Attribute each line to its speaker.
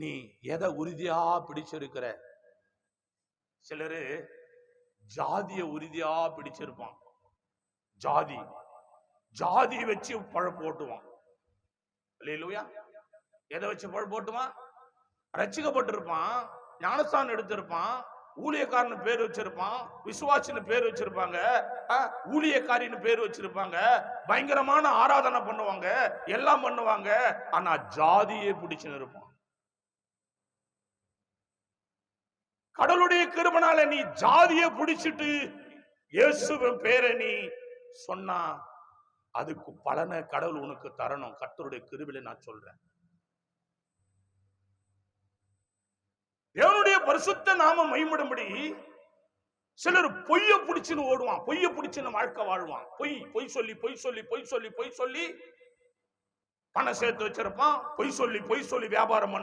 Speaker 1: நீ எதை உறுதியா பிடிச்சிருக்கிற? சிலரு ஜாதிய உறுதியா பிடிச்சிருப்பான். ஜாதி. ஜாதி வச்சு பழப்பு ஓட்டுவான் இல்லையா எதை வச்சு பழப்பு ஓட்டுவான் ரட்சிக்கப்பட்டிருப்பான் ஞானஸ்தானம் எடுத்திருப்பான் ஊழியக்காரன் பேர் வச்சிருப்பான் விசுவாசின்னு பேர் வச்சிருப்பாங்க ஊழியக்காரின்னு பேர் வச்சிருப்பாங்க பயங்கரமான ஆராதனை பண்ணுவாங்க எல்லாம் பண்ணுவாங்க ஆனா ஜாதியே பிடிச்சுன்னு இருப்பான். கடவுளுடைய கிருபனால நீ ஜாதிய பிடிச்சிட்டு இயேசுவின் பேரை நீ சொன்னா அதுக்கு பலனை கடவுள் உனக்கு தரணும். கர்த்தருடைய கிருபில நான் சொல்றேன். தேவனுடைய பரிசுத்த நாம மைமிடும்படி சிலர் பொய்ய பிடிச்சுன்னு ஓடுவான். பொய்ய பிடிச்சுன்னு வாழ்க்கை வாழ்வான். பொய் பொய் சொல்லி பொய் சொல்லி பொய் சொல்லி பொய் சொல்லி பணம் சேர்த்து வச்சிருப்பான். பொய் சொல்லி பொய் சொல்லி வியாபாரம் பண்ண